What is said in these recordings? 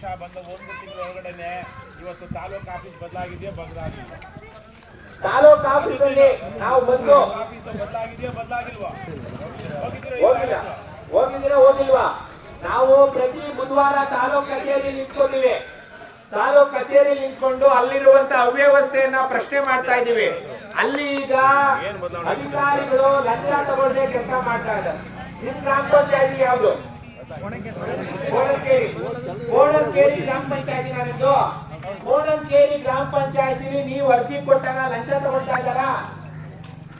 ಪಕ್ಷ ಬಂದ ಒಂದು ತಿಂಗಳ ಒಳಗಡೆನೆ ಇವತ್ತು ತಾಲೂಕು ಆಫೀಸ್ ಬದಲಾಗಿದೆಯಾ ಬದಲಾಗಿಲ್ಲ? ತಾಲೂಕ್ ಆಫೀಸಲ್ಲಿ ನಾವು ಬಂದು ಆಫೀಸ್ ಬದಲಾಗಿದೆಯಾ ಬದಲಾಗಿಲ್ವಾ? ಹೋಗಿದ್ರೆ ಹೋಗಿಲ್ಲ. ಹೋಗಿಲ್ವಾ? ನಾವು ಪ್ರತಿ ಬುಧವಾರ ತಾಲೂಕ್ ಕಚೇರಿ ನಿಂತ್ಕೊಂಡಿವೆ. ತಾಲೂಕ್ ಕಚೇರಿ ನಿಂತ್ಕೊಂಡು ಅಲ್ಲಿರುವಂತ ಅವ್ಯವಸ್ಥೆಯನ್ನ ಪ್ರಶ್ನೆ ಮಾಡ್ತಾ ಇದೀವಿ ಅಲ್ಲಿ ಈಗ ಅಧಿಕಾರಿಗಳು ಲಂಚ ತಗೊಂಡೇ ಕೆಲಸ ಮಾಡ್ತಾ ಇದ್ದಾರೆ. ನಿಮ್ ಗ್ರಾಮ ಪಂಚಾಯತಿ ಯಾವುದು? ಕೋಣಂಕೇರಿ ಗ್ರಾಮ ಪಂಚಾಯತಿ ನಾನಿದ್ದು ಕೋಡಲ್ಕೇರಿ ಗ್ರಾಮ ಪಂಚಾಯತಿಲಿ ನೀವು ಅರ್ಜಿ ಕೊಟ್ಟಾಗ ಲಂಚ ತಗೊಳ್ತಾ ಇದ್ದಾರಾ?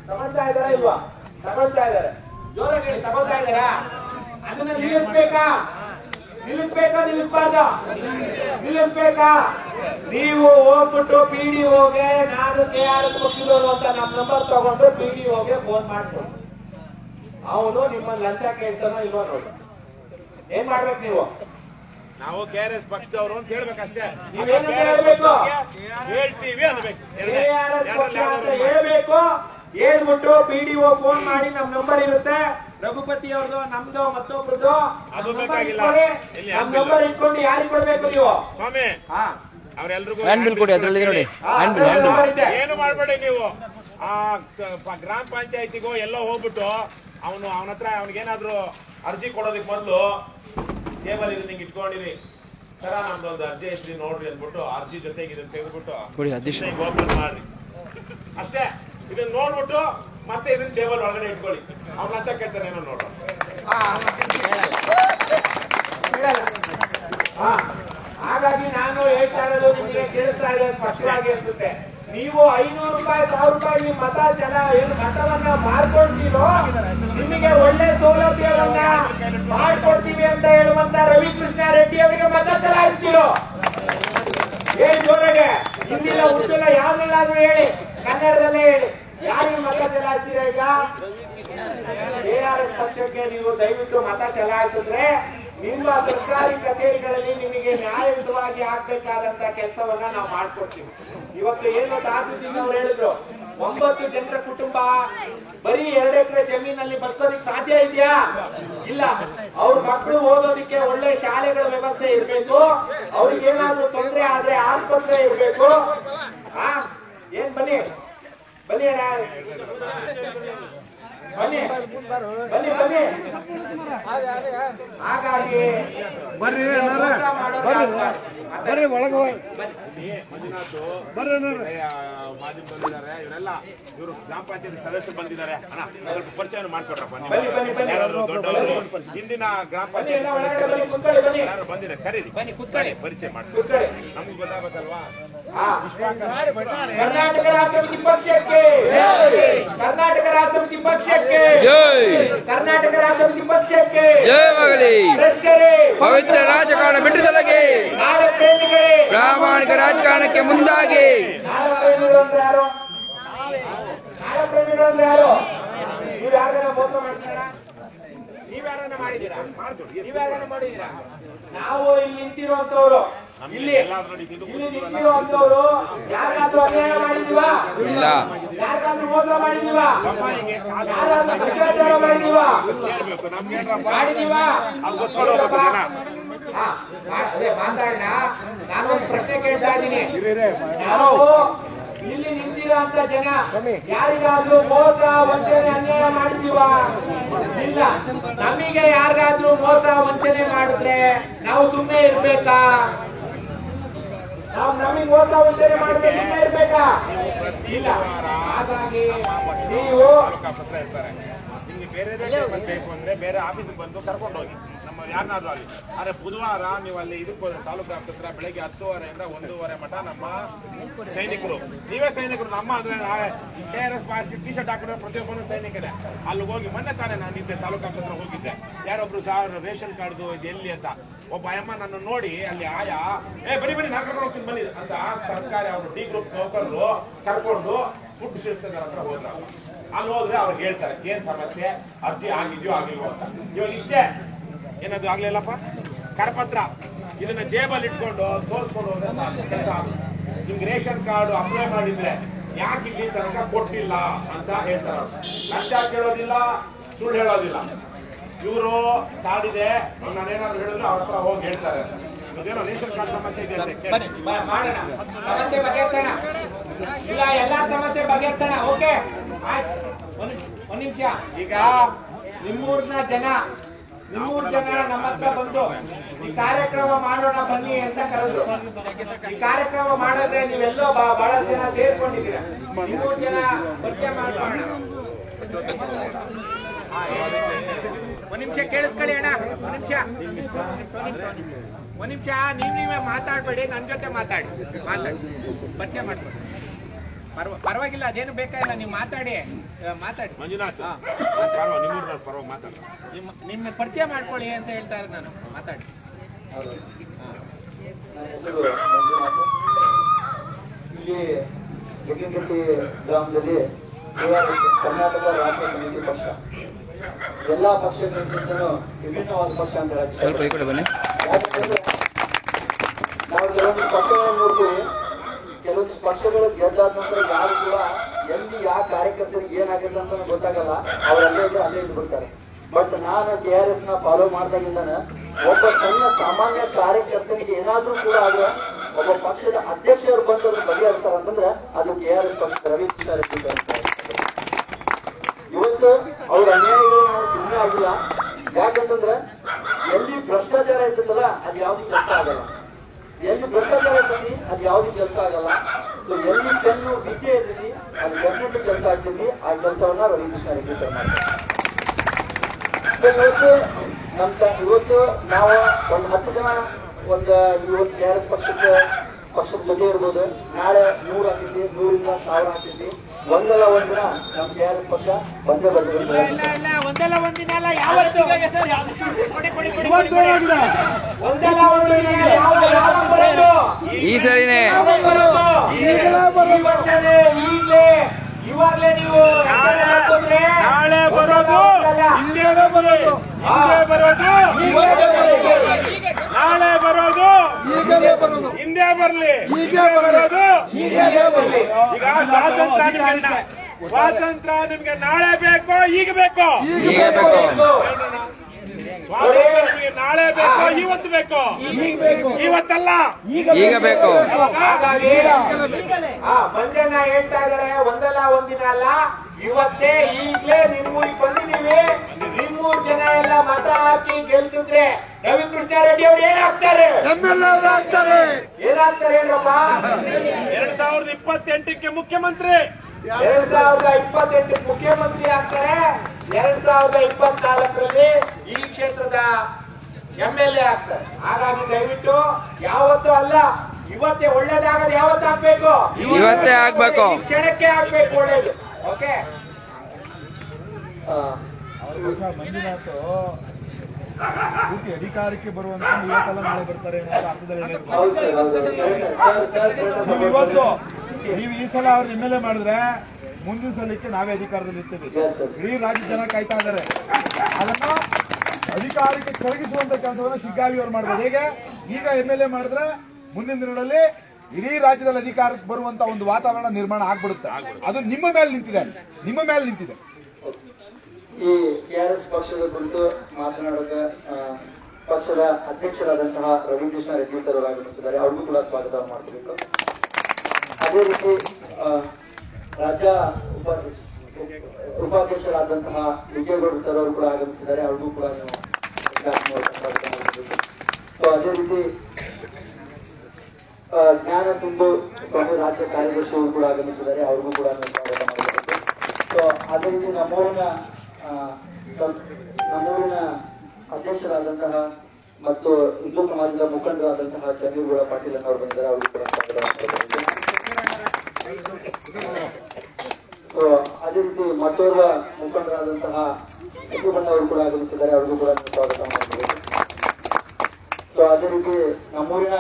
ತಗೊಳ್ತಾ ಇದಾರ ಇಲ್ವಾ? ತಗೊಳ್ತಾ ಇದಾರೆ ಜೋರಾಗಿ ಕೇಳಿ, ತಗೊಳ್ತಾ ಇದಾರಾ ಅದನ್ನ ನಿಲ್ಲಿಸ್ಬೇಕಾ? ನಿಲ್ಲಿಸ್ಬೇಕಾ, ನಿಲ್ಲಿಸ್ಬಾರ್ದ? ನಿಲ್ಲಿಸ್ಬೇಕಾ? ನೀವು ಹೋಗ್ಬಿಟ್ಟು ಪಿ ಡಿ ಓಗೆ ನಾನು ಕೆ ಆರ್ ಎಸ್ ಅಂತ ನಮ್ಮ ನಂಬರ್ ತಗೊಂಡು ಪಿ ಡಿ ಓಗೆ ಫೋನ್ ಮಾಡ್ಕೊಂಡು. ಅವನು ನಿಮ್ಮ ಲಂಚ ಕೇಳ್ತಾನೋ ಇಲ್ವೋ ನೋಡಿ. ಏನ್ ಮಾಡ್ಬೇಕು ನೀವು? ನಾವು ಕೆ ಆರ್ ಎಸ್ ಪಕ್ಷದವರು ಅಂತ ಹೇಳ್ಬೇಕಷ್ಟೇ. ನೀವೇನು ಹೇಳ್ಬೇಕು? ಹೇಳ್ತೀವಿ ಅನ್ಬೇಕು ಕೆ ಆರ್ ಎಸ್ ಪಕ್ಷ ಅಂತ ಹೇಳ್ಬೇಕು? ಹೇಳ್ಬಿಟ್ಟು ಪಿ ಡಿ ಒ ಫೋನ್ ಮಾಡಿ ನಮ್ ನಂಬರ್ ಇರುತ್ತೆ. ರಘುಪತಿ ಅವ್ರದ್ದು ನಮ್ದು ಮತ್ತೊಬ್ರದ್ದು. ಅದು ಬೇಕಾಗಿಲ್ಲ. ನಮ್ ನಂಬರ್ ಇಟ್ಕೊಂಡು ಯಾರಿಗೆ ಕೊಡ್ಬೇಕು ನೀವು? ಸ್ವಾಮಿ ಹಾ. ಅವ್ರೆಲ್ರಿಗೂ ಹ್ಯಾಂಡ್ ಬಿಲ್ ಕೊಡಿ ಅದ್ರಲ್ಲಿ ನೋಡಿ. ಹಾ, ಹ್ಯಾಂಡ್ ಬಿಲ್ ಹ್ಯಾಂಡ್ ಬಿಲ್ ಏನು ಮಾಡಬೇಡಿ ನೀವು? ಆ ಗ್ರಾಮ ಪಂಚಾಯತಿಗೋ ಎಲ್ಲೋ ಹೋಗ್ಬಿಟ್ಟು ಅವನು ಅವನ ಹತ್ರ ಅವನಿಗೇನಾದ್ರೂ ಅರ್ಜಿ ಕೊಡೋದಕ್ಕೆ ಮೊದಲು ಟೇಬಲ್ ಇದು ನಿಂಗೆ ಇಟ್ಕೊಂಡಿರಿ. ಸರ ನಮ್ದು ಒಂದು ಅರ್ಜಿ ಐತ್ರಿ ನೋಡ್ರಿ ಅಂದ್ಬಿಟ್ಟು ಅರ್ಜಿ ಜೊತೆಗೆ ಇದನ್ನ ತೆಗೆದ್ಬಿಟ್ಟು ಓಪನ್ ಮಾಡ್ರಿ. ಅಷ್ಟೇ ಇದನ್ನ ನೋಡ್ಬಿಟ್ಟು ಮತ್ತೆ ಇದನ್ನ ಟೇಬಲ್ ಒಳಗಡೆ ಇಟ್ಕೊಳ್ಳಿ. ಅವ್ನ ಹತ್ರ ಕೇಳ್ತಾನೆ ಏನೋ ನೋಡೋಣ ಹಾ. ಹಾಗಾಗಿ ನಾನು ಹೇಳ್ತಾ ಇರೋದು ನಿಮಗೆ ಕೇಳಿಸ್ತಾ ಇದೆ ಸ್ಪಷ್ಟವಾಗಿ ಅನ್ಸುತ್ತೆ. ನೀವು ಐನೂರು ರೂಪಾಯಿ, ಸಾವಿರ ರೂಪಾಯಿ ಮತ ಜನ ಏನು ಮತವನ್ನ ಮಾರ್ಕೊಳ್ತೀರೋ, ನಿಮಗೆ ಒಳ್ಳೆ ಸೌಲಭ್ಯವನ್ನ ಮಾಡ್ಕೊಡ್ತೀವಿ ಅಂತ ಹೇಳುವಂತ ರವಿಕೃಷ್ಣ ರೆಡ್ಡಿ ಅವರಿಗೆ ಮತ ಚಲಾಯಿಸ್ತೀರೋ ಹೇಳಿ ಜೋರಾಗೆ. ಹಿಂದಿಲ್ಲ ಉದ್ದಿಲ್ಲ ಯಾವ್ದಿಲ್ಲಾದ್ರೂ ಹೇಳಿ, ಕನ್ನಡದಲ್ಲೇ ಹೇಳಿ. ಯಾರಿಗೆ ಮತ ಚಲಾಯಿಸ್ತೀರಾ ಈಗ? ಎಸ್ ಪಕ್ಷಕ್ಕೆ ನೀವು ದಯವಿಟ್ಟು ಮತ ಚಲಾಯಿಸಿದ್ರೆ ನಿಮ್ಮ ಸರ್ಕಾರಿ ಕಚೇರಿಗಳಲ್ಲಿ ನಿಮಗೆ ನ್ಯಾಯಯುತವಾಗಿ ಆಗ್ಬೇಕಾದಂತ ಕೆಲಸವನ್ನ ನಾವು ಮಾಡ್ಕೊಡ್ತೀವಿ. ಇವತ್ತು ಏನು ತಾಜುದ್ದೀನ್ ಅವ್ರು ಹೇಳಿದ್ರು, ಒಂಬತ್ತು ಜನರ ಕುಟುಂಬ ಬರೀ ಎರಡು ಎಕರೆ ಜಮೀನಲ್ಲಿ ಬದುಕೋದಿಕ್ ಸಾಧ್ಯ ಇದೆಯಾ? ಇಲ್ಲ. ಅವ್ರ ಮಕ್ಕಳು ಓದೋದಿಕ್ಕೆ ಒಳ್ಳೆ ಶಾಲೆಗಳ ವ್ಯವಸ್ಥೆ ಇರಬೇಕು. ಅವ್ರಿಗೆ ಏನಾದ್ರೂ ತೊಂದರೆ ಆದ್ರೆ ಆಸ್ಪತ್ರೆ ಇರಬೇಕು. ಆ, ಏನ್ ಬನ್ನಿ? ಬನ್ನಿ ಹಾಗಾಗಿ ಬರ್ರಿ ಏನಾರ. ಬರ್ರಿ. ಬರ್ರಿ ಒಳಗೆ ಹೋಗಿ. ಮಂಜುನಾಥ್ ಬರ್ರಿ. ಮಾಜಿ ಬಂದಿದ್ದಾರೆ ಇವರೆಲ್ಲ ಇವರು ಗ್ರಾಮ ಪಂಚಾಯತಿ ಸದಸ್ಯರು ಬಂದಿದ್ದಾರೆ. ಅಣ್ಣ ಸ್ವಲ್ಪ ಪರಿಚಯ ಮಾಡ್ಕೊಡ್ರಪ್ಪ ನೀವು. ಬನ್ನಿ, ಬನ್ನಿ, ಬನ್ನಿ. ಯಾರಾದ್ರೂ ದೊಡ್ಡವರು ಹಿಂದಿನ ಗ್ರಾಮ ಪಂಚಾಯತಿ ಬನ್ನಿ ಕುತ್ಕೊಳ್ಳಿ ಬನ್ನಿ. ಯಾರು ಬಂದಿದೆ ಕರೀರಿ. ಬನ್ನಿ ಕೂತ್ಕೊಳ್ಳಿ. ಪರಿಚಯ ಮಾಡಿ ಕುತ್ಕೊಳ್ಳಿ. ನಮ್ಗೆ ಗೊತ್ತಾಗಬೇಕಲ್ವಾ ಕರ್ನಾಟಕ ರಾಷ್ಟ್ರ ಸಮಿತಿ ಪಕ್ಷಕ್ಕೆ ಕರ್ನಾಟಕ ರಾಷ್ಟ್ರ ಸಮಿತಿ ಪಕ್ಷಕ್ಕೆ ಕರ್ನಾಟಕ ರಾಷ್ಟ್ರ ಸಮಿತಿ ಪಕ್ಷಕ್ಕೆ ಜಯವಾಗಲಿ ಭ್ರಷ್ಟರೇ. ಪವಿತ್ರ ರಾಜಕಾರಣ ಬಿಟ್ಟು ತೊಲಗಿ. ನಾಡ ಪ್ರೇಮಿಗಳೇ ಪ್ರಾಮಾಣಿಕ ರಾಜಕಾರಣಕ್ಕೆ ಮುಂದಾಗಿ. ನೀವು ಇಲ್ಲಿ ನಿಂತಿರುವಂತವ್ರು ಇಲ್ಲಿ ನಿಂತಿರುವಂತವ್ರು ಯಾರಿಗಾದ್ರೂ ಅನ್ಯಾಯ ಮಾಡಿದೀವಾ ಇಲ್ಲ. ಯಾರಾದ್ರೂ ಮೋಸ ಮಾಡಿದೀವಾ ಯಾರಾದ್ರೂ ಭ್ರಷ್ಟಾಚಾರ ಮಾಡಿದೀವಾ ಮಾಡಿದೀವಾ ಅದೇ ಮಾತಾಡೋಣ. ನಾನೊಂದು ಪ್ರಶ್ನೆ ಕೇಳ್ತಾ ಇದ್ದೀನಿ. ಯಾರು ಇಲ್ಲಿ ನಿಂತಿರೋ ಅಂತ ಜನ ಯಾರಿಗಾದ್ರೂ ಮೋಸ ವಂಚನೆ ಅನ್ಯಾಯ ಮಾಡಿದೀವಾ ಇಲ್ಲ. ನಮಗೆ ಯಾರಿಗಾದ್ರೂ ಮೋಸ ವಂಚನೆ ಮಾಡಿದ್ರೆ ನಾವು ಸುಮ್ಮನೆ ಇರ್ಬೇಕಾ? ನಾವು ನಮಗೆ ಮೋಸ ವಂಚನೆ ಮಾಡಿದ್ರೆ ಸುಮ್ಮನೆ ಇರ್ಬೇಕಾ? ಇಲ್ಲ. ಹಾಗಾಗಿ ನೀವು ತಾಲೂಕು ಆಫೀಸ್ ಹತ್ರ ಇರ್ತಾರೆ. ನಿಮ್ಗೆ ಬೇರೆ ಬೇಕು ಅಂದ್ರೆ ಬೇರೆ ಆಫೀಸಿಗೆ ಬಂದು ಕರ್ಕೊಂಡು ಹೋಗಿ. ಯಾರನ್ನಾದ್ರೂ ಆಗಲಿ. ಆದ್ರೆ ಬುಧವಾರ ನೀವು ಅಲ್ಲಿ ಇದಕ್ಕೆ ತಾಲೂಕು ಹತ್ರ ಬೆಳಗ್ಗೆ ಹತ್ತುವರೆಯಿಂದ ಒಂದೂವರೆ ಮಠ ನಮ್ಮ ಸೈನಿಕರು. ನೀವೇ ಸೈನಿಕರು, ನಮ್ಮ ಅಂದ್ರೆ K R S party T shirt ಹಾಕಿದ್ರೆ ಪ್ರತಿಯೊಬ್ಬರು ಸೈನಿಕರೇ ಅಲ್ಲಿ ಹೋಗಿ ಮೊನ್ನೆ ತಾನೇ ನಾನು ನಿಂತೆ ತಾಲೂಕು ಹತ್ರ ಹೋಗಿದ್ದೆ. ಯಾರೊಬ್ರು ಸಾವಿರ ರೇಷನ್ ಕಾರ್ಡ್ದು ಇದು ಎಲ್ಲಿ ಅಂತ. ಒಬ್ಬ ಅಮ್ಮ ನನ್ನ ನೋಡಿ ಅಲ್ಲಿ ಆಯಾ, ಏ ಬರೀ ಬರೀ ನಾಲ್ಕು ಕರ್ಕೊಂಡು ಹೋಗ್ತೀನಿ, ಬನ್ನಿ, ಅಂತ ಸರ್ಕಾರಿ ಅವರು ಡಿ ಗ್ರೂಪ್ ನೌಕರರು ಕರ್ಕೊಂಡು ಫುಡ್ ಸೇರಿಸ್ತಾರೆ ಹತ್ರ ಹೋದ್ರ ಅಲ್ಲಿ ಹೋದ್ರೆ ಅವ್ರು ಹೇಳ್ತಾರೆ, ಏನ್ ಸಮಸ್ಯೆ? ಅರ್ಜಿ ಆಗಿದ್ಯೋ, ಆಗಿಲ್ವೋ? ಅಂತ ಇವಾಗ ಇಷ್ಟೇ ಏನದು ಆಗ್ಲಿಲ್ಲಪ್ಪ ಕರಪತ್ರ. ಇದನ್ನ ಜೇಬಲ್ಲಿ ಇಟ್ಕೊಂಡು ತೋರಿಸ್ಕೊಂಡು ಹೋದ್ರೆ ಕೆಲಸ ನಿಮ್ಗೆ ರೇಷನ್ ಕಾರ್ಡ್ ಅಪ್ಲೈ ಮಾಡಿದ್ರೆ ಯಾಕೆ ಇಲ್ಲಿ ತನಕ ಕೊಟ್ಟಿಲ್ಲ ಅಂತ ಹೇಳ್ತಾರೆ ಲಕ್ಷ ಲಂಚ ಕೇಳೋದಿಲ್ಲ ಸುಳ್ಳು ಹೇಳೋದಿಲ್ಲ. ಇವರು ಕಾಡಿದೆ ನಾನೇನಾದ್ರು ಹೇಳಿದ್ರೆ ಅವ್ರ ಹತ್ರ ಹೋಗಿ ಹೇಳ್ತಾರೆ. ಅದೇನೋ ರೇಷನ್ ಕಾರ್ಡ್ ಸಮಸ್ಯೆ ಇದೆ. ಮಾಡೋಣ. ಸಮಸ್ಯೆ ಬಗೆಹರಿಸೋಣ. ಇಲ್ಲ ಎಲ್ಲಾ ಸಮಸ್ಯೆ ಬಗೆಹರಿಸೋಣ. ಓಕೆ. ಆಯ್ತು. ಒಂದ್ ನಿಮಿಷ. ಈಗ ನಿಮ್ಮೂರ್ನ ಜನ ನಿಮ್ಮೂರ್ ಜನ ನಮ್ಮ ಹತ್ರ ಬಂದು ಈ ಕಾರ್ಯಕ್ರಮ ಮಾಡೋಣ ಬನ್ನಿ ಅಂತ ಕರೆದ್ರು. ಈ ಕಾರ್ಯಕ್ರಮ ಮಾಡಿದ್ರೆ ನೀವೆಲ್ಲೋ ಬಹಳ ಜನ ಸೇರ್ಕೊಂಡಿದ್ದೀರಾ. ಮೂರು ಜನ ಪರಿಚಯ ಹೇಳಿ. ಒಂದ್ ನಿಮಿಷ ಕೇಳಿಸ್ಕೊಳ್ಳಿ ಅಣ್ಣ, ಒಂದ್ ನಿಮಿಷ. ಒಂದ್ ನಿಮಿಷ, ನೀವ್ ನೀವೇ ಮಾತಾಡ್ಬೇಡಿ, ನನ್ ಜೊತೆ ಮಾತಾಡಿ. ಮಾತಾಡಿ. ಪರಿಚಯ ಮಾಡ್ಕೊಳ್ಳಿ. ಪರವಾಗಿಲ್ಲ ಅದೇನು ಬೇಕಾಗಿಲ್ಲ ನೀವು ಮಾತಾಡಿ. ಮಾತಾಡಿ. ಮಂಜುನಾಥ್. ಪರವಾಗಿ ಮಾತಾಡ ನಿಮ್ಮ ಪರಿಚಯ ಮಾಡ್ಕೊಳ್ಳಿ ಅಂತ ಹೇಳ್ತಾ ಇರೋದು ನಾನು. ಮಾತಾಡಿ. ಇಲ್ಲಿ ಗ್ರಾಮದಲ್ಲಿ ಕರ್ನಾಟಕ ರಾಜ್ಯ ಸಮಿತಿ ಪಕ್ಷ ಎಲ್ಲಾ ಪಕ್ಷಗಳಿಗಿಂತ ವಿಭಿನ್ನವಾದ ಪಕ್ಷ ಅಂತ ಸ್ವಲ್ಪ ಹೇಳ್ತಾರೆ ನಾವು ಕೆಲವೊಂದು ಪಕ್ಷಗಳನ್ನು ನೋಡ್ತೀವಿ. ಕೆಲವೊಂದು ಪಕ್ಷಗಳು ಗೆದ್ದಾದ ನಂತರ ಯಾರು ಕೂಡ ಎಲ್ಲಿ ಯಾವ ಕಾರ್ಯಕರ್ತರಿಗೆ ಏನಾಗುತ್ತೆ ಅಂತ ಗೊತ್ತಾಗಲ್ಲ. ಅವ್ರು ಅಲ್ಲೇ ಇದ್ದು ಅಲ್ಲೇ ಇದ್ದು ಬಿಡ್ತಾರೆ ಬಟ್ ನಾನು ಕೆ ಆರ್ ಎಸ್ನ ಫಾಲೋ ಮಾಡ್ದಾಗಿಂದಾನ ಒಬ್ಬ ಸಣ್ಣ ಸಾಮಾನ್ಯ ಕಾರ್ಯಕರ್ತನಿಗೆ ಏನಾದ್ರೂ ಕೂಡ ಆದ್ರೆ ಒಬ್ಬ ಪಕ್ಷದ ಅಧ್ಯಕ್ಷರು ಬಂದು ಅದನ್ನ ಬಗೆಹರಿಸ್ತಾರೆ ಅಂತಂದ್ರೆ ಅದು ಕೆ ಆರ್ ಎಸ್ ಪಕ್ಷದ ರವಿ ಕುಮಾರ್ ಇವತ್ತು ಅವ್ರ ಅನ್ಯಾಯಗಳು ನಾವು ಸುಮ್ಮನೆ ಆಗಿಲ್ಲ. ಯಾಕಂತಂದ್ರೆ ಎಲ್ಲಿ ಭ್ರಷ್ಟಾಚಾರ ಇರ್ತದಲ್ಲ, ಅದು ಯಾವ್ದು ಕಷ್ಟ ಆಗಲ್ಲ. ಎಲ್ಲಿ ಭ್ರಷ್ಟಾಚಾರ ಇರ್ತೈತಿ ಅದು ಯಾವ್ದು ಕೆಲಸ ಆಗಲ್ಲ. ಸೊ ಎಲ್ಲಿ ಕೆಲವು ವಿದ್ಯೆ ಇದ್ದೀನಿ ಅದು ಡೆಫಿನೆಟ್ ಕೆಲಸ ಆಗ್ತೀನಿ ಆ ಕೆಲಸವನ್ನ ರವಿಕೃಷ್ಣ ಇವತ್ತು ನಮ್ ಇವತ್ತು ನಾವು ಒಂದು ಹತ್ತು ಜನ, ಒಂದು, ಇವತ್ತು ಕಾಂಗ್ರೆಸ್ ಪಕ್ಷಕ್ಕೆ ಪಕ್ಷದ ಜೊತೆ ಇರ್ಬೋದು. ನಾಳೆ ನೂರ್ ಹಾಕಿದ್ವಿ ನೂರಿಂದ ಸಾವಿರ ಹಾಕಿದ್ವಿ ಒಂದಲ್ಲ ಒಂದಿನ ದಿನ ನಮ್ ಕೆ ಆರ್ ಎಸ್ ಪಕ್ಷ ಬಂದೇ ಬರ್ತದೆ ಇಲ್ಲ ಒಂದಲ್ಲ ಒಂದಿನ ಅಲ್ಲ ಯಾವತ್ತು. ಒಂದಲ್ಲ ಈ ಸರಿನೇ. ಈಗ್ಲೇ ಇವಾಗ್ಲೇ ನೀವು. ನಾಳೆ ಬರೋದು ಬರೋದು. ಹಿಂದೆ ಬರೋದು. ನಾಳೆ ಬರೋದು. ಈಗಲೇ ಬರೋದು. ಹಿಂದೆ ಬರಲಿ. ಈಗಲೇ ಬರೋದು. ಈಗಲೇ ಬರಲಿ ಈಗ ಸ್ವಾತಂತ್ರ್ಯ ಸ್ವಾತಂತ್ರ್ಯ ನಿಮ್ಗೆ ನಾಳೆ ಬೇಕೋ ಈಗ ಬೇಕು. ನಾಳೆ ಬೇಕು ಇವತ್ತು ಬೇಕು. ಇವತ್ತಲ್ಲ. ಈಗ ಬೇಕು. ಹಾಗಾಗಿ ಆ ಮಂಜಣ್ಣ ಹೇಳ್ತಾ ಇದಾರೆ ಒಂದಲ್ಲ ಒಂದಿನ ಅಲ್ಲ. ಇವತ್ತೇ ಈಗ್ಲೇ ನಿಮ್ಮೂರಿಗೆ ಬಂದಿದೀವಿ ನಿಮ್ಮೂರ್ ಜನ ಎಲ್ಲ ಮತ ಹಾಕಿ ಗೆಲ್ಸಿದ್ರೆ ರವಿಕೃಷ್ಣ ರೆಡ್ಡಿ ಅವ್ರು ಏನಾಗ್ತಾರೆ? ಆಗ್ತಾರೆ. ಏನಾಗ್ತಾರೆ ಏನ್ರಪ್ಪ ಎರಡ್ ಸಾವಿರದ ಇಪ್ಪತ್ತೆಂಟಕ್ಕೆ ಮುಖ್ಯಮಂತ್ರಿ. ಎರಡ್ ಸಾವಿರದ ಇಪ್ಪತ್ತೆಂಟಕ್ಕೆ ಮುಖ್ಯಮಂತ್ರಿ ಆಗ್ತಾರೆ. ಎರಡ್ ಸಾವಿರದ ಇಪ್ಪತ್ನಾಲ್ಕರಲ್ಲಿ ಈ ಕ್ಷೇತ್ರದ ಎಂ ಎಲ್ ಎ ಆಗ್ತಾರೆ ಹಾಗಾಗಿ ದಯವಿಟ್ಟು ಯಾವತ್ತೂ ಅಲ್ಲ ಇವತ್ತೇ ಒಳ್ಳೇದಾಗದು ಯಾವತ್ತು ಆಗ್ಬೇಕು ಇವತ್ತೇ ಆಗ್ಬೇಕು. ಕ್ಷಣಕ್ಕೆ ಆಗ್ಬೇಕು ಒಳ್ಳೇದು ಓಕೆ ಮಂಜುನಾಥ್ ಪೂರ್ತಿ ಅಧಿಕಾರಕ್ಕೆ ಬರುವಂತ ಇವತ್ತೆಲ್ಲ ನಾಳೆ ಬರ್ತಾರೆ ಇವತ್ತು ನೀವು ಈ ಸಲ ಅವ್ರ ಎಂ ಎಲ್ ಎ ಮಾಡಿದ್ರೆ ಮುಂದಿನ ಸಲಕ್ಕೆ ನಾವೇ ಅಧಿಕಾರದಲ್ಲಿ ಇರ್ತೀವಿ ಇಡೀ ರಾಜ್ಯ ಜನ ಕಾಯ್ತಾ ಇದ್ದಾರೆ. ಅದನ್ನ ಅಧಿಕಾರಕ್ಕೆ ಕರಗಿಸುವಂತ ಕೆಲಸವನ್ನು ಶಿಗ್ಗಾವಿ ಅವರು ಮಾಡ್ಬೋದು. ಹೇಗೆ? ಈಗ ಎಂ ಎಲ್ ಎ ಮಾಡಿದ್ರೆ ಮುಂದಿನ ದಿನಗಳಲ್ಲಿ ಇಡೀ ರಾಜ್ಯದಲ್ಲಿ ಅಧಿಕಾರಕ್ಕೆ ಬರುವಂತ ಒಂದು ವಾತಾವರಣ ನಿರ್ಮಾಣ ಆಗ್ಬಿಡುತ್ತೆ. ಅದು ನಿಮ್ಮ ಮೇಲೆ ನಿಂತಿದೆ. ನಿಮ್ಮ ಮೇಲೆ ನಿಂತಿದೆ. ಈ ಕೆಆರ್ಎಸ್ ಪಕ್ಷದ ಕುರಿತು ಮಾತನಾಡೋಕೆ ಆ, ಪಕ್ಷದ ಅಧ್ಯಕ್ಷರಾದಂತಹ ರವಿಕೃಷ್ಣ ರೆಡ್ಡಿ ಸರ್ ಅವರು ಆಗಮಿಸಿದ್ದಾರೆ. ಅವ್ರಿಗೂ ಕೂಡ ಸ್ವಾಗತ ಮಾಡಬೇಕು ಅದೇ ರೀತಿ ರಾಜ್ಯ ಉಪಾಧ್ಯಕ್ಷ ಉಪಾಧ್ಯಕ್ಷರಾದಂತಹ ವಿಜಯಗೌಡ ಸರ್ ಅವರು ಕೂಡ ಆಗಮಿಸಿದ್ದಾರೆ. ಅವ್ರಿಗೂ ಕೂಡ ನೀವು ಸೊ ಅದೇ ರೀತಿ ಜ್ಞಾನ ಸಿಂಧು ಪ್ರಮುಖ ರಾಜ್ಯ ಕಾರ್ಯದರ್ಶಿ ಅವರು ಕೂಡ ಆಗಮಿಸಿದ್ದಾರೆ. ಅವ್ರಿಗೂ ಕೂಡ ಸ್ವಾಗತ ಮಾಡಬೇಕು ಸೊ ಅದೇ ರೀತಿ ನಮ್ಮೂರಿನ ನಮ್ಮೂರಿನ ಅಧ್ಯಕ್ಷರಾದಂತಹ ಮತ್ತು ಹಿಂದೂ ಸಮಾಜದ ಮುಖಂಡರಾದಂತಹ ಚಂದ್ರಗೌಡ ಪಾಟೀಲ್ ಅವರು ಬಂದಿದ್ದಾರೆ. ಅವ್ರಿಗೂ ಕೂಡ ಸ್ವಾಗತ ಮಾಡಬೇಕು ಅದೇ ರೀತಿ ಮತ್ತೋರ್ವ ಮುಖಂಡರಾದಂತಹ ಅವರು ಕೂಡ ಆಗಮಿಸಿದ್ದಾರೆ. ಅವ್ರಿಗೂ ಕೂಡ ಸ್ವಾಗತ ಮಾಡಬೇಕು ಸೊ ಅದೇ ರೀತಿ ನಮ್ಮೂರಿನ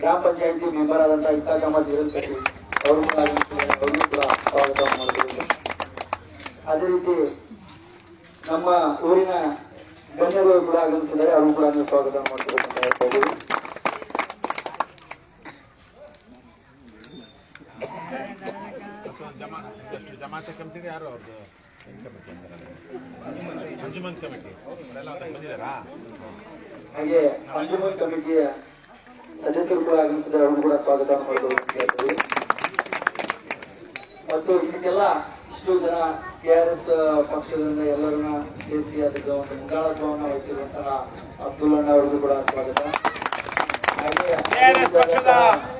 ಗ್ರಾಮ ಪಂಚಾಯಿತಿ ಮೆಂಬರ್ ಆದಂತಹ ಇಸಾಕ್ ಅಹಮದ್ ಹಿರೇಲ್ಪಟ್ಟಿ ಅವರು ಕೂಡ ಆಗಮಿಸಿದ್ದಾರೆ. ಅವ್ರಿಗೂ ಕೂಡ ಸ್ವಾಗತ ಮಾಡ್ತೀವಿ ಅದೇ ರೀತಿ ನಮ್ಮ ಊರಿನ ಗಣ್ಯರು ಕೂಡ ಆಗಮಿಸಿದ್ದಾರೆ. ಅವರು ಕೂಡ ಸ್ವಾಗತ ಮಾಡಬೇಕು ಅಂತ ಹೇಳ್ತಾ ಜಮಾತೆ ಕಮಿಟಿ ಯಾರು ಅವ್ರದ್ದು? ಅಂಜುಮನ್ ಕಮಿಟಿ ಬಂದಿದ್ದಾರಾ? ಹಾಗೆ ಅಂಜುಮನ್ ಕಮಿಟಿಯ ಸದಸ್ಯರು ಕೂಡ ಆಗಮಿಸಿದ್ದಾರೆ ಅವ್ರಿಗೂ ಕೂಡ ಸ್ವಾಗತ ಮಾಡಲು ಮತ್ತು ಇದಕ್ಕೆಲ್ಲ ಇಷ್ಟು ಜನ ಕೆ ಆರ್ ಎಸ್ ಪಕ್ಷದಿಂದ ಎಲ್ಲರನ್ನ ಸೇರಿಸಿ ಅದಕ್ಕೆ ಒಂದು ಮುಂದಾಳತ್ವವನ್ನು ವಹಿಸಿರುವಂತಹ ಅಬ್ದುಲ್ ಅಣ್ಣ ಅವರಿಗೂ ಕೂಡ ಸ್ವಾಗತ. ಕೆಆರ್ಎಸ್ ಪಕ್ಷದ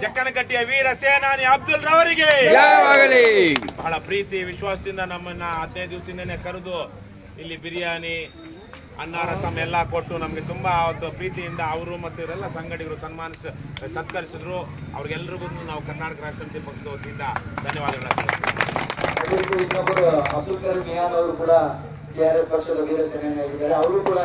ಜಕ್ಕನಕಟ್ಟಿಯ ವೀರ ಸೇನಾನಿ ಅಬ್ದುಲ್ ರವರಿಗೆ ಜಯವಾಗಲಿ ಬಹಳ ಪ್ರೀತಿ ವಿಶ್ವಾಸದಿಂದ ನಮ್ಮನ್ನ ಹದಿನೈದು ದಿವಸದಿಂದನೇ ಕರೆದು ಇಲ್ಲಿ ಬಿರಿಯಾನಿ ಅನ್ನ ರಸಂ ಎಲ್ಲ ಕೊಟ್ಟು ನಮಗೆ ತುಂಬಾ ಅವತ್ತು ಪ್ರೀತಿಯಿಂದ ಅವರು ಮತ್ತು ಇವರೆಲ್ಲ ಸಂಘಟಕರು ಸನ್ಮಾನಿಸ ಸತ್ಕರಿಸಿದ್ರು. ಅವ್ರಿಗೆಲ್ರಿಗೂ ನಾವು ಕರ್ನಾಟಕ ರಾಜ್ಯ ಸಮಿತಿ ಪಕ್ಷದ ವತಿಯಿಂದ ಧನ್ಯವಾದಗಳು ಅದೇ ರೀತಿ ಕೂಡ ಪಕ್ಷದ ವೀರ ಸೇನೆ ಅವರು ಕೂಡ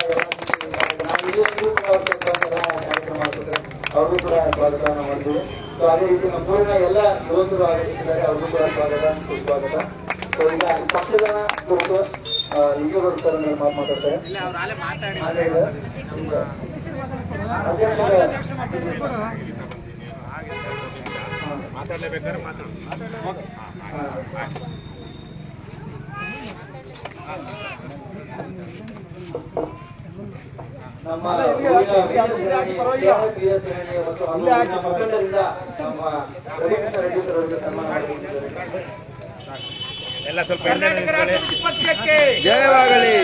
ಸ್ವಾಗತವನ್ನು ಮಾಡ್ತೀವಿ. ಸೊ ಅದೇ ರೀತಿ ನಮ್ಮ ಊರಿನ ಎಲ್ಲ ಯುವಕರು ಆಗಮಿಸಿದ್ದಾರೆ ಅವ್ರಿಗೂ ಕೂಡ ಸ್ವಾಗತ ಸುಸ್ವಾಗತ. ಸೊ ಈಗ ಪಕ್ಷದ ಕುರಿತು ಈಗ ಬರ್ತಾರೆ ಅಂದ್ರೆ ಮಾತು ಮಾತಾಡ್ತಾರೆ. Thank you. ಮಾತಾಡಲೇಬೇಕಾದ್ರೆ ಮಾತಾಡ. ನಮ್ಮ ನಮ್ಮ ಮುಖಂಡರಿಂದ ಎಲ್ಲ ಸ್ವಲ್ಪ ಜಯವಾಗಲಿ.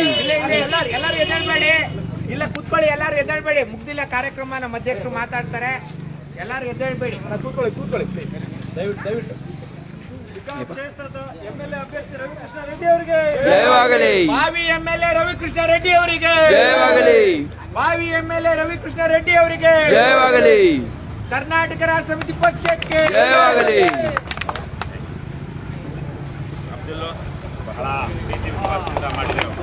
ಎಲ್ಲಾರು ಎದ್ದೇಳ್ಬೇಡಿ. ಇಲ್ಲ ಕೂತ್ಕೊಳ್ಳಿ ಎಲ್ಲಾರು ಎದ್ದೇಳ್ಬೇಡಿ. ಮುಗ್ದಿಲ್ಲ ಕಾರ್ಯಕ್ರಮ ನಮ್ಮ ಅಧ್ಯಕ್ಷರು ಮಾತಾಡ್ತಾರೆ. ಎಲ್ಲಾರು ಎದ್ದೇಳ್ಬೇಡಿ. ಕೂತ್ಕೊಳ್ಳಿ ಕೂತ್ಕೊಳ್ಳಿ. ದಯವಿಟ್ಟು ದಯವಿಟ್ಟು. ಜಯವಾಗಲಿ. ಬಾವಿ ಎಂಎಲ್ಎ ರವಿಕೃಷ್ಣ ರೆಡ್ಡಿ ಅವರಿಗೆ. ಜಯವಾಗಲಿ. ಬಾವಿ ಎಂಎಲ್ಎ ಎ ರವಿಕೃಷ್ಣ ರೆಡ್ಡಿ ಅವರಿಗೆ. ಜಯವಾಗಲಿ. ಕರ್ನಾಟಕ ರಾಷ್ಟ್ರ ಸಮಿತಿ ಪಕ್ಷಕ್ಕೆ. ಜಯವಾಗಲಿ. ಅಬ್ದುಲ್ ಬಹಳ ಪ್ರೀತಿ ವಿಶ್ವಾಸದಿಂದ ಮಾಡಿದೆವು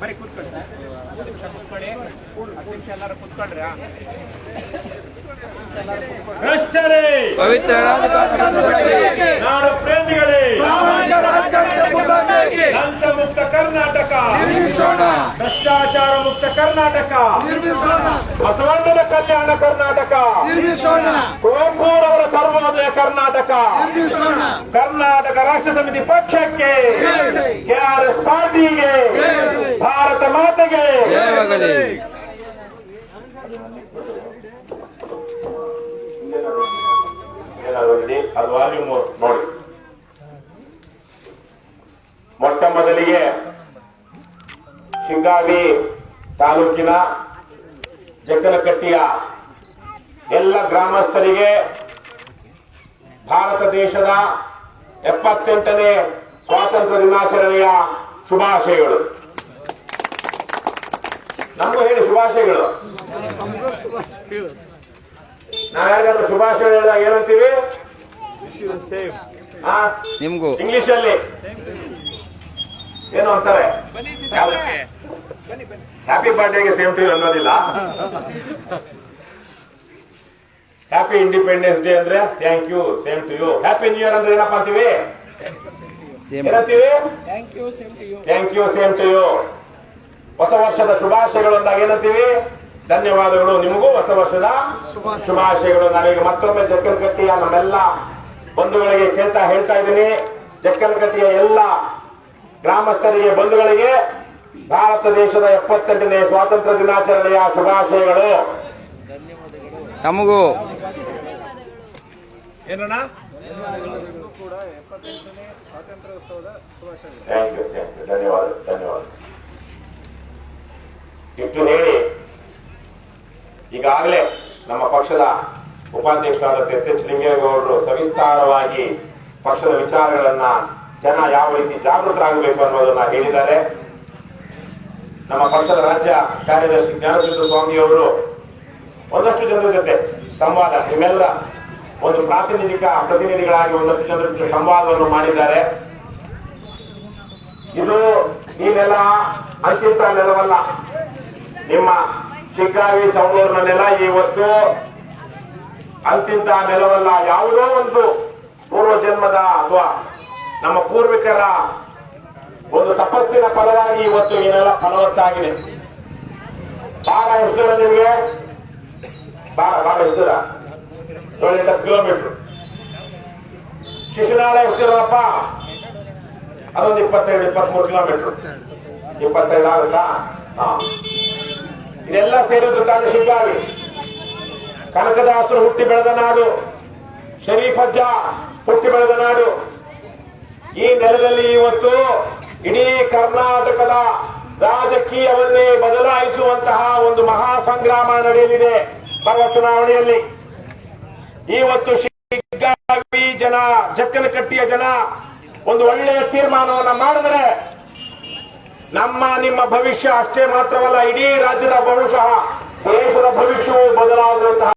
ಬರೀ ಕುತ್ಕೊಳ್ಳಿ. ಕುತ್ಕೊಳ್ಳಿ ಅಧ್ಯಕ್ಷ ಎಲ್ಲಾರು ಕುತ್ಕೊಳ್ರಿ ಪವಿತ್ರ ರಾಜಕಾರಣಕ್ಕೆ ನಾಡು ಪ್ರೇಮಿಗಳೇ ಲಂಚ ಮುಕ್ತ ಕರ್ನಾಟಕ ಭ್ರಷ್ಟಾಚಾರ ಮುಕ್ತ ಕರ್ನಾಟಕ. ಬಸವಣ್ಣನ ಕಲ್ಯಾಣ ಕರ್ನಾಟಕ. ಕುವೆಂಪುರವರ ಸರ್ವೋದಯ ಕರ್ನಾಟಕ. ಕರ್ನಾಟಕ ರಾಷ್ಟ್ರ ಸಮಿತಿ ಪಕ್ಷಕ್ಕೆ ಕೆಆರ್ಎಸ್ ಪಾರ್ಟಿಗೆ ಭಾರತ ಮಾತೆಗೆ. ಜಯವಾಗಲಿ ಏನಾದ್ರು ರೆಡಿ ಅದು ವಾಲ್ಯೂಮ್ ನೋಡಿ ಮೊಟ್ಟ ಮೊದಲಿಗೆ ಶಿಗ್ಗಾವಿ ತಾಲೂಕಿನ ಜಕ್ಕನಕಟ್ಟಿಯ ಎಲ್ಲ ಗ್ರಾಮಸ್ಥರಿಗೆ ಭಾರತ ದೇಶದ ಎಪ್ಪತ್ತೆಂಟನೇ ಸ್ವಾತಂತ್ರ್ಯ ದಿನಾಚರಣೆಯ ಶುಭಾಶಯಗಳು. ನಮಗೂ ಹೇಳಿ ಶುಭಾಶಯಗಳು. ನಾವ್ಯಾರಿಗಾದ್ರೂ ಶುಭಾಶಯ ಹೇಳಿದಾಗ ಏನಂತೀವಿ? ಇಂಗ್ಲಿಷ್ ಅಲ್ಲಿ? ಏನು ಅಂತಾರೆ? ಹ್ಯಾಪಿ ಬರ್ಡೇಗೆ ಸೇಮ್ ಟು ಅನ್ನೋದಿಲ್ಲ. ಹ್ಯಾಪಿ ಇಂಡಿಪೆಂಡೆನ್ಸ್ ಡೇ ಅಂದ್ರೆ thank you same to you happy new year ಅಂದ್ರೆ ಏನಪ್ಪ ಅಂತೀವಿ? ಏನಂತೀವಿ? Thank you same to you ಹೊಸ ವರ್ಷದ ಶುಭಾಶಯಗಳು ಅಂದಾಗ ಏನಂತೀವಿ? ಧನ್ಯವಾದಗಳು ನಿಮಗೂ ಹೊಸ ವರ್ಷದ ಶುಭಾಶಯಗಳು. ನಾನೀಗ ಮತ್ತೊಮ್ಮೆ ಜಕ್ಕನಕಟ್ಟಿಯ ನಮ್ಮೆಲ್ಲ ಬಂಧುಗಳಿಗೆ ಕೇಳ್ತಾ ಹೇಳ್ತಾ ಇದ್ದೀನಿ. ಜಕ್ಕನಕಟ್ಟಿಯ ಎಲ್ಲ ಗ್ರಾಮಸ್ಥರಿಗೆ ಬಂಧುಗಳಿಗೆ ಭಾರತ ದೇಶದ ಎಪ್ಪತ್ತೆಂಟನೇ ಸ್ವಾತಂತ್ರ್ಯ ದಿನಾಚರಣೆಯ ಶುಭಾಶಯಗಳು. ನಮಗೂ ಏನಣ್ಣ? ಧನ್ಯವಾದ. ಇಷ್ಟು ಹೇಳಿ ಈಗಾಗಲೇ ನಮ್ಮ ಪಕ್ಷದ ಉಪಾಧ್ಯಕ್ಷರಾದ ಎಸ್ ಎಚ್ ಲಿಂಗೇಗೌಡರು ಸವಿಸ್ತಾರವಾಗಿ ಪಕ್ಷದ ವಿಚಾರಗಳನ್ನ ಜನ ಯಾವ ರೀತಿ ಜಾಗೃತರಾಗಬೇಕು ಅನ್ನೋದನ್ನ ಹೇಳಿದ್ದಾರೆ. ನಮ್ಮ ಪಕ್ಷದ ರಾಜ್ಯ ಕಾರ್ಯದರ್ಶಿ ಸ್ವಾಮಿ ಸ್ವಾಮಿಯವರು ಒಂದಷ್ಟು ಜನರ ಜೊತೆ ಸಂವಾದ, ನಿಮ್ಮೆಲ್ಲ ಒಂದು ಪ್ರಾತಿನಿಧಿಕ ಪ್ರತಿನಿಧಿಗಳಾಗಿ ಒಂದಷ್ಟು ಜನರ ಜೊತೆ ಸಂವಾದವನ್ನು ಮಾಡಿದ್ದಾರೆ. ಇದು ನೀವೆಲ್ಲ ಅತ್ಯಂತ ನೆಲವಲ್ಲ. ನಿಮ್ಮ ಶಿಗ್ಗಾವಿ ಸಂಗೂರಿನ ಇವತ್ತು ಅಂತಿಂತ ನೆಲವಲ್ಲ. ಯಾವುದೋ ಒಂದು ಪೂರ್ವ ಜನ್ಮದ ಅಥವಾ ನಮ್ಮ ಪೂರ್ವಿಕರ ಒಂದು ತಪಸ್ಸಿನ ಫಲವಾಗಿ ಇವತ್ತು ಇನ್ನೆಲ್ಲ ಫಲವತ್ತಾಗಿದೆ. ಭಾರ ಎಷ್ಟು ನಿಮಗೆ? ಭಾರ ಭಾರ ಎಷ್ಟು ದೂರ ಏಳೆಂಟು ಕಿಲೋಮೀಟರ್ ಶಿಶುನಾಳ ಎಷ್ಟು ದೂರಪ್ಪ ಅದೊಂದು ಇಪ್ಪತ್ತೆರಡು, ಇಪ್ಪತ್ಮೂರು ಕಿಲೋಮೀಟರ್ ಇಪ್ಪತ್ತೈದು ಆಗುತ್ತಾ? ಇದೆಲ್ಲ ಸೇರಿದ್ರು ತಾನು ಶಿಗ್ಗಾವಿ ಕನಕದಾಸರು ಹುಟ್ಟಿ ಬೆಳೆದ ನಾಡು, ಶರೀಫಜ್ಜ ಹುಟ್ಟಿ ಬೆಳೆದ ನಾಡು. ಈ ನೆಲದಲ್ಲಿ ಇವತ್ತು ಇಡೀ ಕರ್ನಾಟಕದ ರಾಜಕೀಯವನ್ನೇ ಬದಲಾಯಿಸುವಂತಹ ಒಂದು ಮಹಾ ಸಂಗ್ರಾಮ ನಡೆಯಲಿದೆ ಬರುವ ಚುನಾವಣೆಯಲ್ಲಿ. ಇವತ್ತು ಶಿಗ್ಗಾವಿ ಜನ, ಜಕ್ಕನಕಟ್ಟಿಯ ಜನ ಒಂದು ಒಳ್ಳೆಯ ತೀರ್ಮಾನವನ್ನು ಮಾಡಿದರೆ ನಮ್ಮ, ನಿಮ್ಮ ಭವಿಷ್ಯ ಅಷ್ಟೇ ಮಾತ್ರವಲ್ಲ, ಇಡೀ ರಾಜ್ಯದ ಬಹುಶಃ ದೇಶದ ಭವಿಷ್ಯವು ಬದಲಾಗುವಂತಹ